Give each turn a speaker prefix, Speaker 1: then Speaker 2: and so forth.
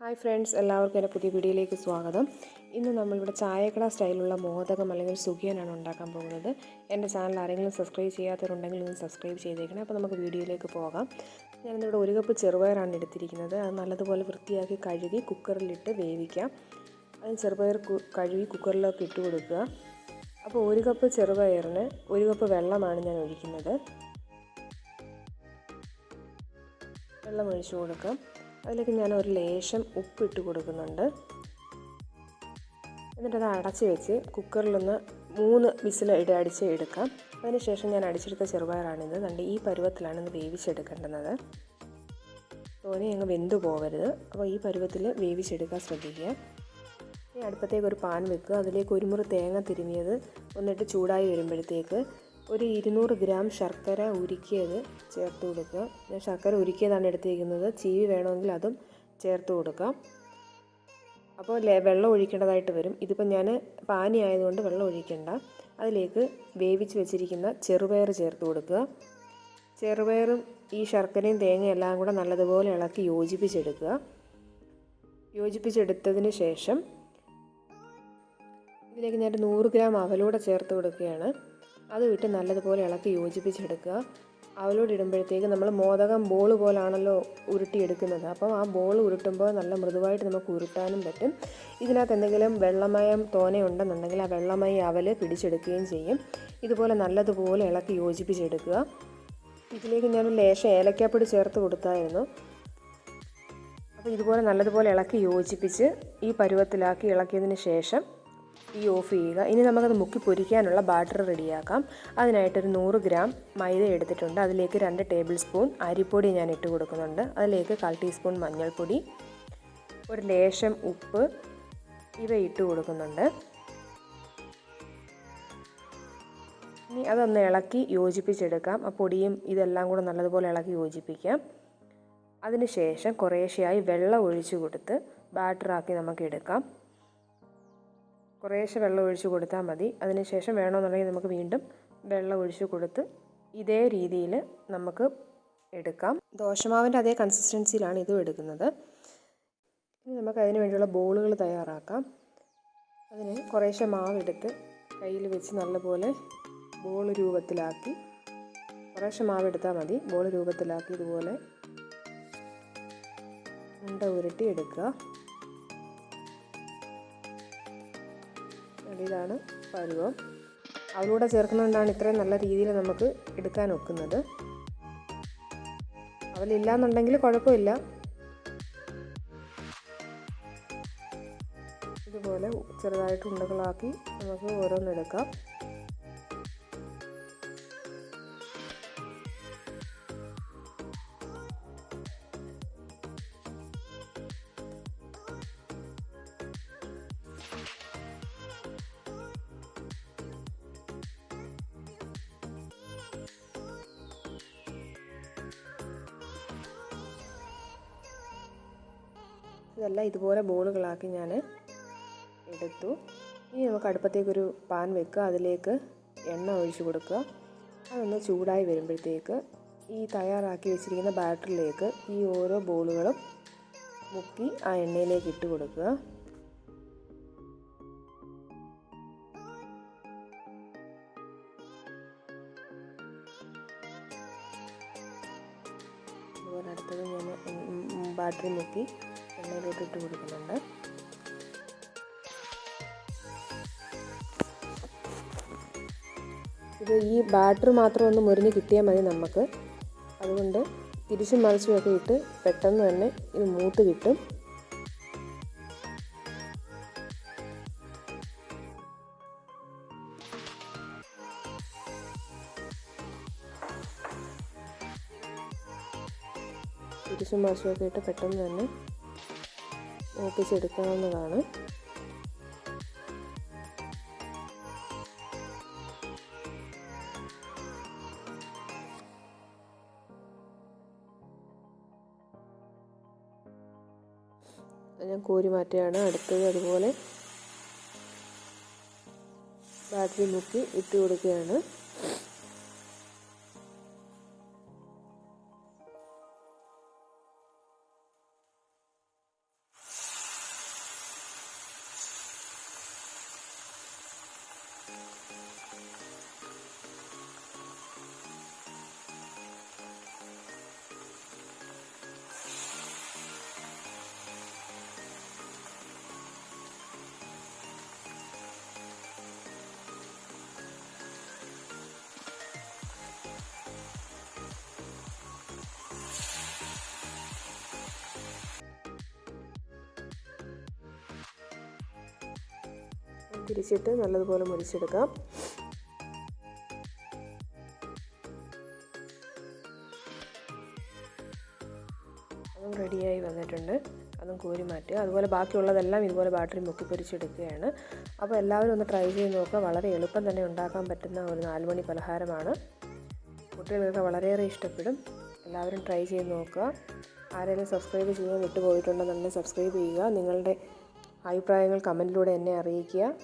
Speaker 1: Hi friends എല്ലാവർക്കും എന്റെ പുതിയ വീഡിയോയിലേക്ക് സ്വാഗതം. ഇന്ന് നമ്മളിവിടെ ചായക്കട സ്റ്റൈലുള്ള മോദകം അല്ലെങ്കിൽ സുഖിയനാണ് ഉണ്ടാക്കാൻ പോകുന്നത്. എന്റെ ചാനൽ ആരെങ്കിലും സബ്സ്ക്രൈബ് ചെയ്യാത്തവരുണ്ടെങ്കിൽ ഒന്ന് സബ്സ്ക്രൈബ് ചെയ്തേക്കണം. അപ്പോൾ നമുക്ക് വീഡിയോയിലേക്ക് പോകാം. ഞാനിവിടെ ഒരു കപ്പ് ചെറുപയറാണ് എടുത്തിരിക്കുന്നത്. അത് നല്ലതുപോലെ വൃത്തിയാക്കി കഴുകി കുക്കറിലിട്ട് വേവിക്കാം. അത് ചെറുപയർ കഴുകി കുക്കറിലൊക്കെ ഇട്ട് കൊടുക്കുക. അപ്പോൾ ഒരു കപ്പ് ചെറുപയറിന് ഒരു കപ്പ് വെള്ളമാണ് ഞാൻ ഒഴിക്കുന്നത്. വെള്ളം ഒഴിച്ചു കൊടുക്കാം. അതിലേക്ക് ഞാൻ ഒരു ലേശം ഉപ്പിട്ട് കൊടുക്കുന്നുണ്ട്. എന്നിട്ട് അത് അടച്ച് വെച്ച് കുക്കറിലൊന്ന് മൂന്ന് വിസിൽ ഇട അടിച്ച് എടുക്കാം. അതിനുശേഷം ഞാൻ അടിച്ചെടുത്ത ചെറുപയറാണിത്. കണ്ട് ഈ പരുവത്തിലാണ് ഇത് വേവിച്ചെടുക്കേണ്ടത്. തോനെ അങ്ങ് വെന്തു പോകരുത്. അപ്പോൾ ഈ പരുവത്തിൽ വേവിച്ചെടുക്കാൻ ശ്രദ്ധിക്കുക. ഇനി അടുപ്പത്തേക്ക് ഒരു പാൻ വെക്കുക. അതിലേക്ക് ഒരു മുറി തേങ്ങ തിരുമിയത് ഒന്നിട്ട് ചൂടായി വരുമ്പോഴത്തേക്ക് ഒരു ഇരുന്നൂറ് ഗ്രാം ശർക്കര ഉരുക്കിയത് ചേർത്ത് കൊടുക്കുക. ഞാൻ ശർക്കര ഉരുക്കിയതാണ് എടുത്തിരിക്കുന്നത്. ചീവി വേണമെങ്കിൽ അതും ചേർത്ത് കൊടുക്കാം. അപ്പോൾ വെള്ളം ഒഴിക്കേണ്ടതായിട്ട് വരും. ഇതിപ്പോൾ ഞാൻ പാനി ആയതുകൊണ്ട് വെള്ളം ഒഴിക്കേണ്ട. അതിലേക്ക് വേവിച്ച് വെച്ചിരിക്കുന്ന ചെറുപയർ ചേർത്ത് കൊടുക്കുക. ചെറുപയറും ഈ ശർക്കരയും തേങ്ങയും എല്ലാം കൂടെ നല്ലതുപോലെ ഇളക്കി യോജിപ്പിച്ചെടുക്കുക. യോജിപ്പിച്ചെടുത്തതിന് ശേഷം ഇതിലേക്ക് ഞാൻ നൂറ് ഗ്രാം അവലൂടെ ചേർത്ത് കൊടുക്കുകയാണ്. അത് വിട്ട് നല്ലതുപോലെ ഇളക്കി യോജിപ്പിച്ചെടുക്കുക. അവലോട് ഇടുമ്പോഴത്തേക്ക് നമ്മൾ മോദകം ബോൾ പോലാണല്ലോ ഉരുട്ടിയെടുക്കുന്നത്. അപ്പം ആ ബോൾ ഉരുട്ടുമ്പോൾ നല്ല മൃദുവായിട്ട് നമുക്ക് ഉരുട്ടാനും പറ്റും. ഇതിനകത്ത് എന്തെങ്കിലും വെള്ളമയം തോനെ ഉണ്ടെന്നുണ്ടെങ്കിൽ ആ വെള്ളമയം അവൽ പിടിച്ചെടുക്കുകയും ചെയ്യും. ഇതുപോലെ നല്ലതുപോലെ ഇളക്കി യോജിപ്പിച്ചെടുക്കുക. ഇതിലേക്ക് ഞാൻ ലേശം ഏലക്കാപ്പൊടി ചേർത്ത് കൊടുത്തായിരുന്നു. അപ്പോൾ ഇതുപോലെ നല്ലതുപോലെ ഇളക്കി യോജിപ്പിച്ച് ഈ പരുവത്തിലാക്കി ഇളക്കിയതിന് ശേഷം ഈ ഓഫ് ചെയ്യുക. ഇനി നമുക്കത് മുക്കി പൊരിക്കാനുള്ള ബാറ്റർ റെഡിയാക്കാം. അതിനായിട്ടൊരു നൂറ് ഗ്രാം മൈദ എടുത്തിട്ടുണ്ട്. അതിലേക്ക് രണ്ട് ടേബിൾ സ്പൂൺ അരിപ്പൊടി ഞാൻ ഇട്ട് കൊടുക്കുന്നുണ്ട്. അതിലേക്ക് കാൽ ടീസ്പൂൺ മഞ്ഞൾപ്പൊടി ഒരു ലേശം ഉപ്പ് ഇവ ഇട്ട് കൊടുക്കുന്നുണ്ട്. ഇനി അതൊന്ന് ഇളക്കി യോജിപ്പിച്ചെടുക്കാം. ആ പൊടിയും ഇതെല്ലാം കൂടെ നല്ലതുപോലെ ഇളക്കി യോജിപ്പിക്കാം. അതിനുശേഷം കുറേശ്ശെയായി വെള്ളം ഒഴിച്ചു കൊടുത്ത് ബാറ്ററാക്കി നമുക്ക് എടുക്കാം. കുറേശ്ശെ വെള്ളം ഒഴിച്ച് കൊടുത്താൽ മതി. അതിനുശേഷം വേണമെന്നുണ്ടെങ്കിൽ നമുക്ക് വീണ്ടും വെള്ളം ഒഴിച്ച് കൊടുത്ത് ഇതേ രീതിയിൽ നമുക്ക് എടുക്കാം. ദോശമാവിന്റെ അതേ കൺസിസ്റ്റൻസിയിലാണ് ഇതും എടുക്കുന്നത്. ഇനി നമുക്ക് അതിന് വേണ്ടിയുള്ള ബോളുകൾ തയ്യാറാക്കാം. അതിന് കുറേശ്ശെ മാവെടുത്ത് കയ്യിൽ വെച്ച് നല്ലപോലെ ബോൾ രൂപത്തിലാക്കി കുറേശ്ശെ മാവെടുത്താൽ മതി. ബോൾ രൂപത്തിലാക്കി ഇതുപോലെ ഉണ്ട ഉരുട്ടി എടുക്കുക. ഇതാണ് പരുവം അതിലൂടെ ചേർക്കുന്നതുകൊണ്ടാണ് ഇത്രയും നല്ല രീതിയിൽ നമുക്ക് എടുക്കാൻ ഒക്കുന്നത്. അവലില്ലാന്നുണ്ടെങ്കിൽ കുഴപ്പമില്ല. ഇതുപോലെ ചെറുതായിട്ട് ഉണ്ടകളാക്കി നമുക്ക് ഓരോന്നെടുക്കാം. ഇതെല്ലാം ഇതുപോലെ ബോളുകളാക്കി ഞാൻ എടുത്തു. ഇനി നമുക്ക് അടുപ്പത്തേക്കൊരു പാൻ വെക്കുക. അതിലേക്ക് എണ്ണ ഒഴിച്ചു കൊടുക്കുക. അതൊന്ന് ചൂടായി വരുമ്പോഴത്തേക്ക് ഈ തയ്യാറാക്കി വെച്ചിരിക്കുന്ന ബാറ്ററിലേക്ക് ഈ ഓരോ ബോളുകളും മുക്കി ആ എണ്ണയിലേക്ക് ഇട്ട് കൊടുക്കുക. അതുപോലെ അടുത്തത് ഞാൻ ബാറ്ററി മുക്കി എണ്ണയിലോട്ട് ഇട്ട് കൊടുക്കുന്നുണ്ട്. ഇത് ഈ ബാറ്റർ മാത്രം ഒന്ന് മുരിഞ്ഞ് കിട്ടിയാൽ മതി നമുക്ക്. അതുകൊണ്ട് തിരിച്ചും മറിച്ചും ഒക്കെ ഇട്ട് പെട്ടെന്ന് തന്നെ ഇത് മൂത്ത് കിട്ടും. തിരിച്ചും മറിച്ചും ഒക്കെ ഇട്ട് പെട്ടെന്ന് തന്നെ മൂപ്പിച്ചെടുക്കാവുന്നതാണ്. ഞാൻ കോരി മാറ്റുകയാണ്. അടുത്തത് അതുപോലെ ബാറ്ററി മുക്കി ഇട്ട് കൊടുക്കുകയാണ് തിരിച്ചിട്ട് നല്ലതുപോലെ മുരിച്ചെടുക്കാം. അതും റെഡിയായി വന്നിട്ടുണ്ട്. അതും കോരി മാറ്റുക. അതുപോലെ ബാക്കിയുള്ളതെല്ലാം ഇതുപോലെ ബാറ്ററി മുക്കി പൊരിച്ചെടുക്കുകയാണ്. അപ്പോൾ എല്ലാവരും ഒന്ന് ട്രൈ ചെയ്ത് നോക്കുക. വളരെ എളുപ്പം തന്നെ ഉണ്ടാക്കാൻ പറ്റുന്ന ഒരു നാലുമണി പലഹാരമാണ്. കുട്ടികൾക്ക് വളരെയേറെ ഇഷ്ടപ്പെടും. എല്ലാവരും ട്രൈ ചെയ്ത് നോക്കുക. ആരെങ്കിലും സബ്സ്ക്രൈബ് ചെയ്യാൻ വിട്ടുപോയിട്ടുണ്ടെന്നുണ്ടെങ്കിൽ സബ്സ്ക്രൈബ് ചെയ്യുക. നിങ്ങളുടെ അഭിപ്രായങ്ങൾ കമന്റിലൂടെ എന്നെ അറിയിക്കുക.